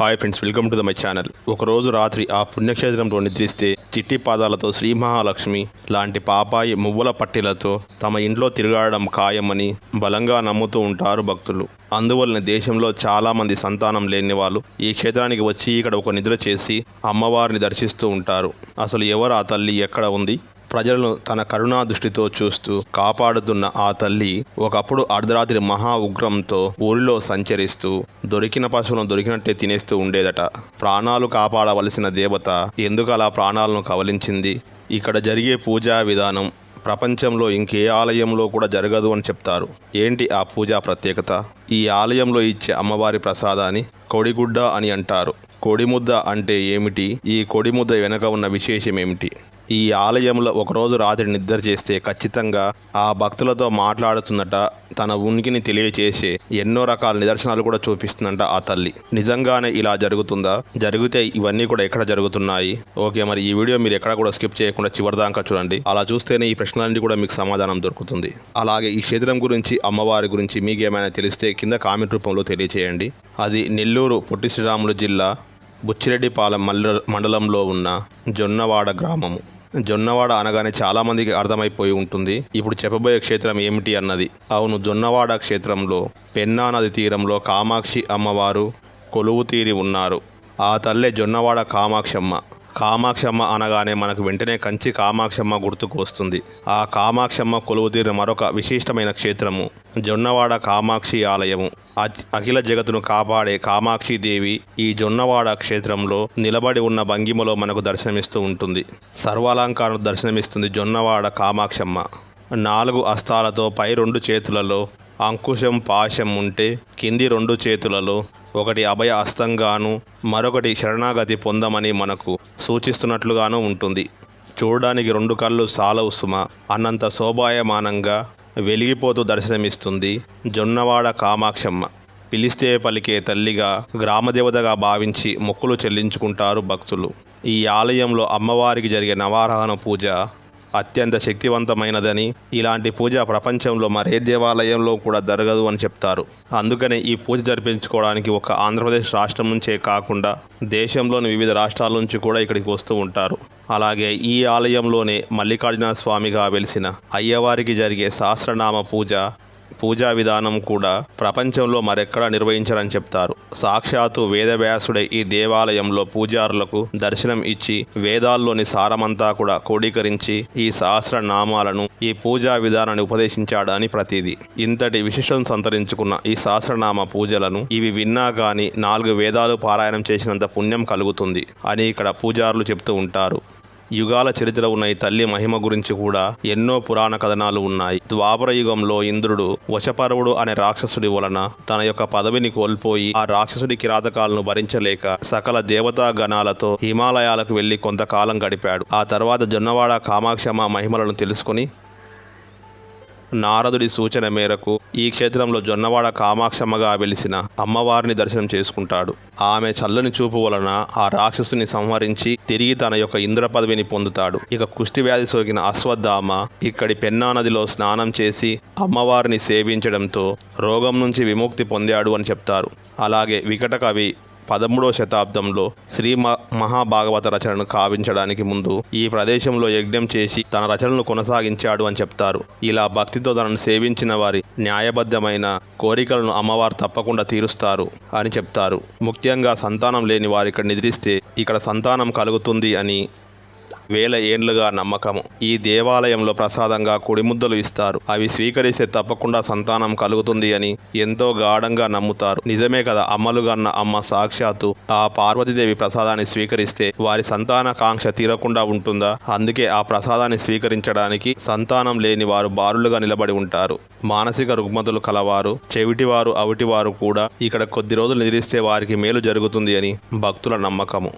Hi friends welcome to the my channel ఒకరోజు రాత్రి ఆ పుణ్యక్షేత్రంలో నిద్రిస్తే చిట్టి పాదాలతో శ్రీ మహాలక్ష్మి లాంటి పాపాయి మువ్వల పట్టిలతో తమ ఇంట్లో తిరగాడడం ఖాయమని బలంగా నమ్ముతూ ఉంటారు భక్తులు. అందువలన దేశంలో చాలామంది సంతానం లేని వాళ్ళు ఈ క్షేత్రానికి వచ్చి ఇక్కడ ఒక నిద్ర చేసి అమ్మవారిని దర్శిస్తూ ఉంటారు. అసలు ఎవరు ఆ తల్లి? ఎక్కడ ఉంది? ప్రజలను తన కరుణా దృష్టితో చూస్తూ కాపాడుతున్న ఆ తల్లి ఒకప్పుడు అర్ధరాత్రి మహా ఉగ్రంతో ఊరిలో సంచరిస్తూ దొరికిన పశువులను దొరికినట్టే తినేస్తూ ఉండేదట. ప్రాణాలు కాపాడవలసిన దేవత ఎందుకు అలా ప్రాణాలను కవలించింది? ఇక్కడ జరిగే పూజా విధానం ప్రపంచంలో ఇంకే ఆలయంలో కూడా జరగదు అని చెప్తారు. ఏంటి ఆ పూజా ప్రత్యేకత? ఈ ఆలయంలో ఇచ్చే అమ్మవారి ప్రసాదాన్ని కోడిగుడ్డ అని అంటారు. కోడిముద్ద అంటే ఏమిటి? ఈ కోడిముద్ద వెనక ఉన్న విశేషం ఏమిటి ఈ ఆలయంలో ఒకరోజు రాత్రి నిద్ర చేస్తే ఖచ్చితంగా ఆ భక్తులతో మాట్లాడుతుందట తన ఉనికిని తెలియచేసే ఎన్నో రకాల నిదర్శనాలు కూడా చూపిస్తుందంట ఆ తల్లి. నిజంగానే ఇలా జరుగుతుందా? జరిగితే ఇవన్నీ కూడా ఎక్కడ జరుగుతున్నాయి? ఓకే మరి ఈ వీడియో మీరు ఎక్కడ కూడా స్కిప్ చేయకుండా చివరిదాకా చూడండి. అలా చూస్తేనే ఈ ప్రశ్నలన్నీ కూడా మీకు సమాధానం దొరుకుతుంది. అలాగే ఈ క్షేత్రం గురించి అమ్మవారి గురించి మీకేమైనా తెలిస్తే కింద కామెంట్ రూపంలో తెలియచేయండి. అది నెల్లూరు పొట్టి శ్రీరాములు జిల్లా బుచ్చిరెడ్డిపాలెం మండలంలో ఉన్న జొన్నవాడ గ్రామము. జొన్నవాడ అనగానే చాలా మందికి అర్థమైపోయి ఉంటుంది. ఇప్పుడు చెప్పబోయే క్షేత్రం ఏమిటి అన్నది. అవును జొన్నవాడ క్షేత్రంలో పెన్నా నది తీరంలో కామాక్షి అమ్మవారు కొలువు తీరి ఉన్నారు. ఆ తల్లే జొన్నవాడ కామాక్షమ్మ. కామాక్షమ్మ అనగానే మనకు వెంటనే కంచి కామాక్షమ్మ గుర్తుకు వస్తుంది. ఆ కామాక్షమ్మ కొలువుతీరిన మరొక విశిష్టమైన క్షేత్రము జొన్నవాడ కామాక్షి ఆలయము. అఖిల జగత్తును కాపాడే కామాక్షి దేవి ఈ జొన్నవాడ క్షేత్రంలో నిలబడి ఉన్న భంగిమలో మనకు దర్శనమిస్తూ ఉంటుంది. సర్వాలంకారం దర్శనమిస్తుంది జొన్నవాడ కామాక్షమ్మ. నాలుగు అస్తాలతో పై రెండు చేతులలో అంకుశం పాశం ఉంటే కింది రెండు చేతులలో ఒకటి అభయ హస్తంగాను మరొకటి శరణాగతి పొందమని మనకు సూచిస్తున్నట్లుగాను ఉంటుంది. చూడడానికి రెండు కళ్ళు సాలవు సుమ అన్నంత శోభాయమానంగా వెలిగిపోతూ దర్శనమిస్తుంది జొన్నవాడ కామాక్షమ్మ. పిలిస్తే పలికే తల్లిగా గ్రామదేవతగా భావించి మొక్కులు చెల్లించుకుంటారు భక్తులు. ఈ ఆలయంలో అమ్మవారికి జరిగే నవారాహన పూజ అత్యంత శక్తివంతమైనదని ఇలాంటి పూజ ప్రపంచంలో మరే దేవాలయంలో కూడా జరగదు అని చెప్తారు. అందుకనే ఈ పూజ జరిపించుకోవడానికి ఒక ఆంధ్రప్రదేశ్ రాష్ట్రం నుంచే కాకుండా దేశంలోని వివిధ రాష్ట్రాల నుంచి కూడా ఇక్కడికి వస్తూ ఉంటారు. అలాగే ఈ ఆలయంలోనే మల్లికార్జున స్వామిగా వెలిసిన అయ్యవారికి జరిగే సహస్రనామ పూజ పూజా విధానం కూడా ప్రపంచంలో మరెక్కడా నిర్వహించరని చెప్తారు. సాక్షాత్తు వేదవ్యాసుడే ఈ దేవాలయంలో పూజారులకు దర్శనం ఇచ్చి వేదాల్లోని సారమంతా కూడా క్రోడీకరించి ఈ సహస్ర నామాలను ఈ పూజా విధానాన్ని ఉపదేశించాడు అని ప్రతీది. ఇంతటి విశిష్టం సంతరించుకున్న ఈ సహస్రనామ పూజలను ఇవి విన్నా కానీ నాలుగు వేదాలు పారాయణం చేసినంత పుణ్యం కలుగుతుంది అని ఇక్కడ పూజారులు చెప్తూ ఉంటారు. యుగాల చరిత్ర ఉన్న ఈ తల్లి మహిమ గురించి కూడా ఎన్నో పురాణ కథనాలు ఉన్నాయి. ద్వాపర యుగంలో ఇంద్రుడు వశపర్వుడు అనే రాక్షసుడి వలన తన యొక్క పదవిని కోల్పోయి ఆ రాక్షసుడి కిరాతకాలను భరించలేక సకల దేవతా గణాలతో హిమాలయాలకు వెళ్ళి కొంతకాలం గడిపాడు. ఆ తర్వాత జొన్నవాడ కామాక్షమ మహిమలను తెలుసుకుని నారదుడి సూచన మేరకు ఈ క్షేత్రంలో జొన్నవాడ కామాక్షమ్మగా వెలిసిన అమ్మవారిని దర్శనం చేసుకుంటాడు. ఆమె చల్లని చూపు వలన ఆ రాక్షసుని సంహరించి తిరిగి తన యొక్క ఇంద్ర పదవిని పొందుతాడు. ఇక కుష్టి వ్యాధి సోకిన అశ్వత్థామ ఇక్కడి పెన్నా నదిలో స్నానం చేసి అమ్మవారిని సేవించడంతో రోగం నుంచి విముక్తి పొందాడు అని చెప్తారు. అలాగే వికట కవి పదమూడవ శతాబ్దంలో శ్రీ మ- మహాభాగవత రచనను కావించడానికి ముందు ఈ ప్రదేశంలో యజ్ఞం చేసి తన రచనను కొనసాగించాడు అని చెప్తారు. ఇలా భక్తితో తనను సేవించిన వారి న్యాయబద్ధమైన కోరికలను అమ్మవారు తప్పకుండా తీరుస్తారు అని చెప్తారు. ముఖ్యంగా సంతానం లేని వారు ఇక్కడ నిద్రిస్తే ఇక్కడ సంతానం కలుగుతుంది అని వేల ఏండ్లుగా నమ్మకము. ఈ దేవాలయంలో ప్రసాదంగా కుడిముద్దలు ఇస్తారు. అవి స్వీకరిస్తే తప్పకుండా సంతానం కలుగుతుంది అని ఎంతో గాఢంగా నమ్ముతారు. నిజమే కదా అమ్మలుగన్న అమ్మ సాక్షాత్తు ఆ పార్వతీదేవి ప్రసాదాన్ని స్వీకరిస్తే వారి సంతానకాంక్ష తీరకుండా ఉంటుందా? అందుకే ఆ ప్రసాదాన్ని స్వీకరించడానికి సంతానం లేని వారు బారులుగా నిలబడి ఉంటారు. మానసిక రుగ్మతులు కలవారు చెవిటివారు అవిటివారు కూడా ఇక్కడ కొద్ది రోజులు నిద్రిస్తే వారికి మేలు జరుగుతుంది అని భక్తుల నమ్మకము.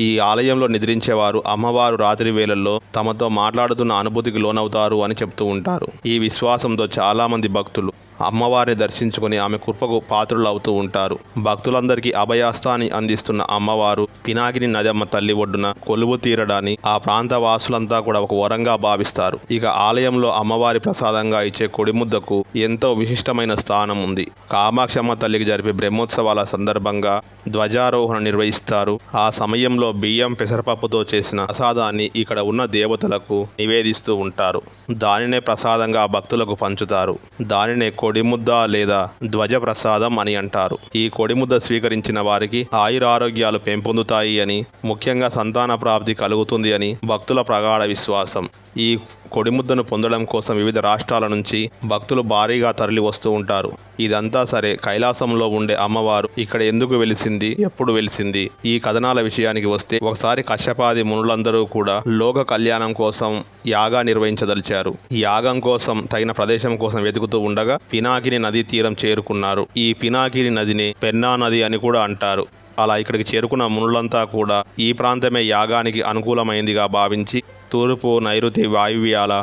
ఈ ఆలయంలో నిద్రించేవారు అమ్మవారు రాత్రి వేళల్లో తమతో మాట్లాడుతున్న అనుభూతికి లోనవుతారు అని చెప్తూ ఉంటారు. ఈ విశ్వాసంతో చాలామంది భక్తులు అమ్మవారిని దర్శించుకుని ఆమె కృపకు పాత్రులు అవుతూ ఉంటారు. భక్తులందరికీ అభయాస్తాన్ని అందిస్తున్న అమ్మవారు పినాకిని నదమ్మ తల్లి ఒడ్డున కొలువు తీరడాన్ని ఆ ప్రాంత వాసులంతా కూడా ఒక వరంగా భావిస్తారు. ఇక ఆలయంలో అమ్మవారి ప్రసాదంగా ఇచ్చే కొడిముద్దకు ఎంతో విశిష్టమైన స్థానం ఉంది. కామాక్షమ్మ తల్లికి జరిపే బ్రహ్మోత్సవాల సందర్భంగా ధ్వజారోహణ నిర్వహిస్తారు. ఆ సమయంలో బియ్యం పెసరపప్పుతో చేసిన ప్రసాదాన్ని ఇక్కడ ఉన్న దేవతలకు నివేదిస్తూ ఉంటారు. దానినే ప్రసాదంగా భక్తులకు పంచుతారు. దానినే కొడిముద్ద లేదా ధ్వజ ప్రసాదం అని అంటారు. ఈ కొడిముద్ద స్వీకరించిన వారికి ఆయురారోగ్యాలు పెంపొందుతాయి అని ముఖ్యంగా సంతాన ప్రాప్తి కలుగుతుంది అని భక్తుల ప్రగాఢ విశ్వాసం. ఈ కొడిముద్దను పొందడం కోసం వివిధ రాష్ట్రాల నుంచి భక్తులు భారీగా తరలి వస్తూ ఉంటారు. ఇదంతా సరే కైలాసంలో ఉండే అమ్మవారు ఇక్కడ ఎందుకు వెలిసింది ఎప్పుడు వెలిసింది ఈ కథనాల విషయానికి వస్తే ఒకసారి కశ్యపాది మునులందరూ కూడా లోక కళ్యాణం కోసం యాగా నిర్వహించదలిచారు. యాగం కోసం తగిన ప్రదేశం కోసం వెతుకుతూ ఉండగా పినాకిని నదీ తీరం చేరుకున్నారు. ఈ పినాకిని నదిని పెన్నా నది అని కూడా అంటారు. అలా ఇక్కడికి చేరుకున్న మునులంతా కూడా ఈ ప్రాంతమే యాగానికి అనుకూలమైందిగా భావించి తూర్పు నైరుతి వాయువ్యాల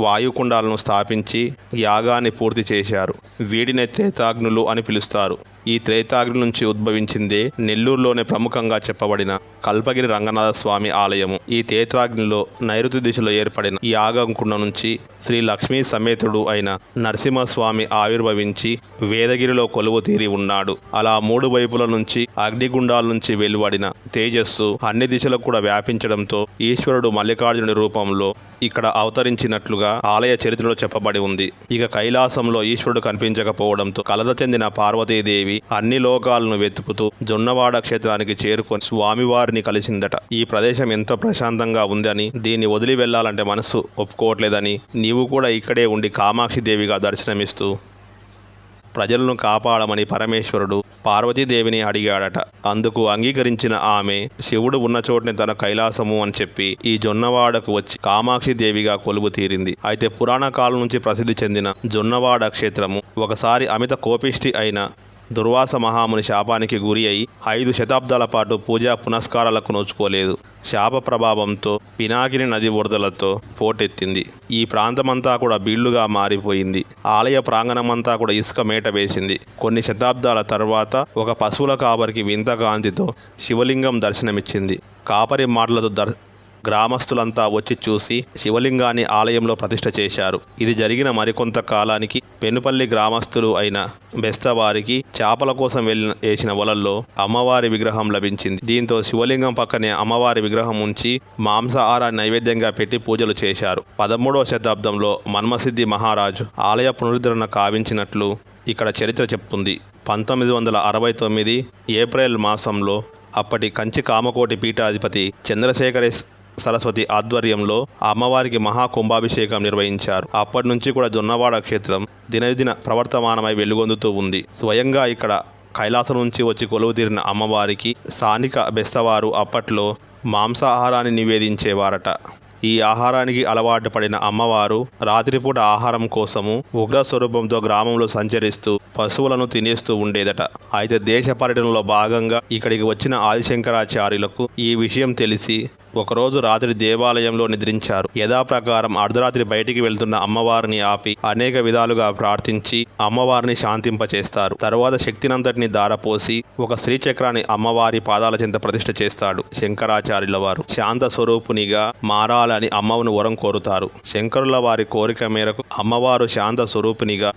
వాయుకుండాలను స్థాపించి యాగాన్ని పూర్తి చేశారు. వీటినే త్రేతాగ్నులు అని పిలుస్తారు. ఈ త్రేతాగ్ని నుంచి ఉద్భవించిందే నెల్లూరులోనే ప్రముఖంగా చెప్పబడిన కల్పగిరి రంగనాథ స్వామి ఆలయము. ఈ త్రేతాగ్నిలో నైరుతి దిశలో ఏర్పడిన ఈ యాగంకుండ నుంచి శ్రీ లక్ష్మీ సమేతుడు అయిన నరసింహస్వామి ఆవిర్భవించి వేదగిరిలో కొలువు తీరి ఉన్నాడు. అలా మూడు వైపుల నుంచి అగ్నిగుండాల నుంచి వెలువడిన తేజస్సు అన్ని దిశలకు కూడా వ్యాపించడంతో ఈశ్వరుడు మల్లికార్జునుడి రూపంలో ఇక్కడ అవతరించినట్లుగా ఆలయ చరిత్రలో చెప్పబడి ఉంది. ఇక కైలాసంలో ఈశ్వరుడు కనిపించకపోవడంతో కలత చెందిన పార్వతీదేవి అన్ని లోకాలను వెతుకుతూ జొన్నవాడ క్షేత్రానికి చేరుకొని స్వామివారిని కలిసిందట. ఈ ప్రదేశం ఎంతో ప్రశాంతంగా ఉందని దీన్ని వదిలి వెళ్ళాలంటే మనసు ఒప్పుకోవట్లేదని నీవు కూడా ఇక్కడే ఉండి కామాక్షి దేవిగా దర్శనమిస్తూ ప్రజలను కాపాడమని పరమేశ్వరుడు పార్వతీదేవిని అడిగాడట. అందుకు అంగీకరించిన ఆమె శివుడు ఉన్న చోటని తన కైలాసము అని చెప్పి ఈ జొన్నవాడకు వచ్చి కామాక్షి దేవిగా కొలువు తీరింది. అయితే పురాణ కాలం నుంచి ప్రసిద్ధి చెందిన జొన్నవాడ క్షేత్రము ఒకసారి అమిత కోపిష్టి అయిన దుర్వాస మహాముని శాపానికి గురి అయి ఐదు శతాబ్దాల పాటు పూజా పునస్కారాలకు నోచుకోలేదు. శాప ప్రభావంతో పినాకిని నది వరదలతో పోటెత్తింది. ఈ ప్రాంతమంతా కూడా బీళ్ళుగా మారిపోయింది. ఆలయ ప్రాంగణమంతా కూడా ఇసుక మేట వేసింది. కొన్ని శతాబ్దాల తర్వాత ఒక పశువుల కాపరికి వింత కాంతితో శివలింగం దర్శనమిచ్చింది. కాపరి మాటలతో దర్ గ్రామస్తులంతా వచ్చి చూసి శివలింగాన్ని ఆలయంలో ప్రతిష్ఠ చేశారు. ఇది జరిగిన మరికొంత కాలానికి పెనుపల్లి గ్రామస్తులు అయిన బెస్తవారికి చేపల కోసం వెళ్ళిన వేసిన వలల్లో అమ్మవారి విగ్రహం లభించింది. దీంతో శివలింగం పక్కనే అమ్మవారి విగ్రహం ఉంచి మాంసాహారాన్ని నైవేద్యంగా పెట్టి పూజలు చేశారు. పదమూడవ శతాబ్దంలో మన్మసిద్ధి మహారాజు ఆలయ పునరుద్ధరణ కావించినట్లు ఇక్కడ చరిత్ర చెప్తుంది. పంతొమ్మిది వందల అరవై తొమ్మిది ఏప్రిల్ మాసంలో అప్పటి కంచి కామకోటి పీఠాధిపతి చంద్రశేఖర సరస్వతి ఆధ్వర్యంలో అమ్మవారికి మహా కుంభాభిషేకం నిర్వహించారు. అప్పటి నుంచి కూడా జొన్నవాడ క్షేత్రం దినదిన ప్రవర్తమానమై వెలుగొందుతూ ఉంది. స్వయంగా ఇక్కడ కైలాసం నుంచి వచ్చి కొలువు తీరిన అమ్మవారికి స్థానిక బెస్తవారు అప్పట్లో మాంసాహారాన్ని నివేదించేవారట. ఈ ఆహారానికి అలవాటు పడిన అమ్మవారు రాత్రిపూట ఆహారం కోసము ఉగ్ర స్వరూపంతో గ్రామంలో సంచరిస్తూ పశువులను తినేస్తూ ఉండేదట. అయితే దేశ పర్యటనలో భాగంగా ఇక్కడికి వచ్చిన ఆదిశంకరాచార్యులకు ఈ విషయం తెలిసి ఒకరోజు రాత్రి దేవాలయంలో నిద్రించారు. యథాప్రకారం అర్ధరాత్రి బయటికి వెళ్తున్న అమ్మవారిని ఆపి అనేక విధాలుగా ప్రార్థించి అమ్మవారిని శాంతింపచేస్తారు. తరువాత శక్తినంతటిని దారపోసి ఒక శ్రీచక్రాన్ని అమ్మవారి పాదాల చెంత ప్రతిష్ఠ చేస్తాడు శంకరాచార్యుల వారు. శాంత స్వరూపునిగా మారాలని అమ్మవును వరం కోరుతారు. శంకరుల వారి కోరిక మేరకు అమ్మవారు శాంత స్వరూపునిగా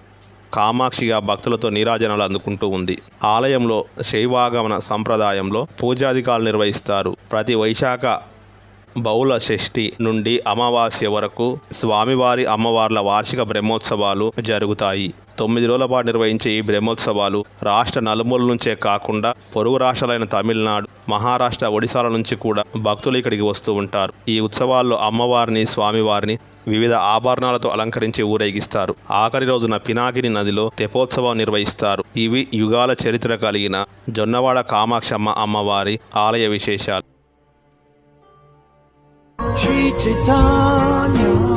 కామాక్షిగా భక్తులతో నీరాజనాలు అందుకుంటూ ఉంది. ఆలయంలో శైవాగమన సంప్రదాయంలో పూజాధికారులు నిర్వహిస్తారు. ప్రతి వైశాఖ బహుళ షష్ఠి నుండి అమావాస్య వరకు స్వామివారి అమ్మవార్ల వార్షిక బ్రహ్మోత్సవాలు జరుగుతాయి. తొమ్మిది రోజుల పాటు నిర్వహించే ఈ బ్రహ్మోత్సవాలు రాష్ట్ర నలుమూల నుంచే కాకుండా పొరుగు రాష్ట్రాలైన తమిళనాడు మహారాష్ట్ర ఒడిశాల నుంచి కూడా భక్తులు ఇక్కడికి వస్తూ ఉంటారు. ఈ ఉత్సవాల్లో అమ్మవారిని స్వామివారిని వివిధ ఆభరణాలతో అలంకరించి ఊరేగిస్తారు. ఆఖరి రోజున పినాకిని నదిలో తెపోత్సవం నిర్వహిస్తారు. ఇవి యుగాల చరిత్ర కలిగిన జొన్నవాడ కామాక్షమ్మ అమ్మవారి ఆలయ విశేషాలు. She Chaitanya